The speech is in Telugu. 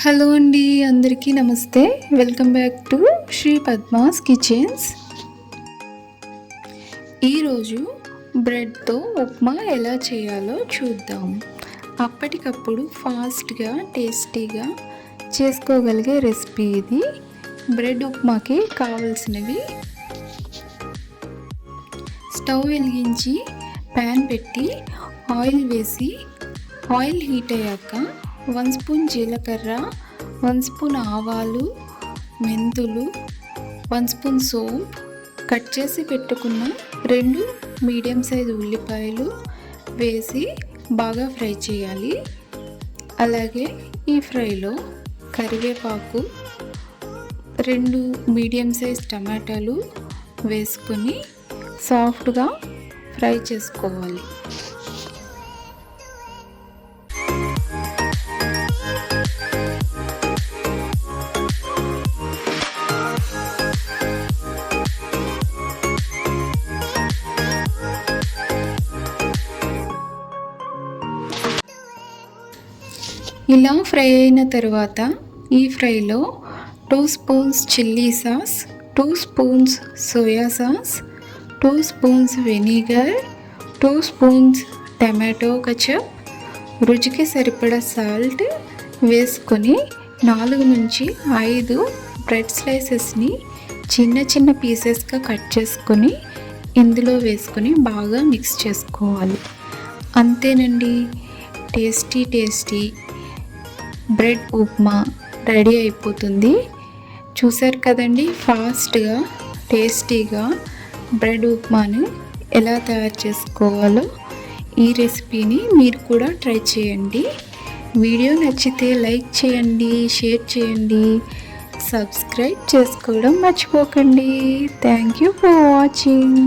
హలో అండి అందరికీ నమస్తే. Welcome back to Shri Padma's kitchens. ఈరోజు బ్రెడ్తో ఉప్మా ఎలా చేయాలో చూద్దాం. అప్పటికప్పుడు ఫాస్ట్గా టేస్టీగా చేసుకోగలిగే రెసిపీ ఇది. బ్రెడ్ ఉప్మాకి కావలసినవి స్టవ్ వెలిగించి ప్యాన్ పెట్టి ఆయిల్ వేసి ఆయిల్ హీట్ అయ్యాక వన్ స్పూన్ జీలకర్ర వన్ స్పూన్ ఆవాలు మెంతులు వన్ స్పూన్ సోప్. కట్ చేసి పెట్టుకున్న రెండు మీడియం సైజు ఉల్లిపాయలు వేసి బాగా ఫ్రై చేయాలి. అలాగే ఈ ఫ్రైలో కరివేపాకు రెండు మీడియం సైజ్ టమాటాలు వేసుకొని సాఫ్ట్గా ఫ్రై చేసుకోవాలి. ఇలా ఫ్రై అయిన తర్వాత ఈ ఫ్రైలో two spoons chilli sauce two spoons soya sauce two spoons vinegar two spoons tomato ketchup. రుచికి సరిపడా సాల్ట్ వేసుకొని నాలుగు నుంచి ఐదు బ్రెడ్ స్లైసెస్ని చిన్న చిన్న పీసెస్గా కట్ చేసుకొని ఇందులో వేసుకొని బాగా మిక్స్ చేసుకోవాలి. అంతేనండి. Tasty tasty. Bread upma ready అయిపోతుంది. చూసారు కదండి ఫాస్ట్గా టేస్టీగా బ్రెడ్ ఉప్మాని ఎలా తయారు చేసుకోవాలో ఈ రెసిపీని మీరు కూడా ట్రై చేయండి. వీడియో నచ్చితే లైక్ చేయండి షేర్ చేయండి సబ్స్క్రైబ్ చేసుకోవడం మర్చిపోకండి. Thank you for watching.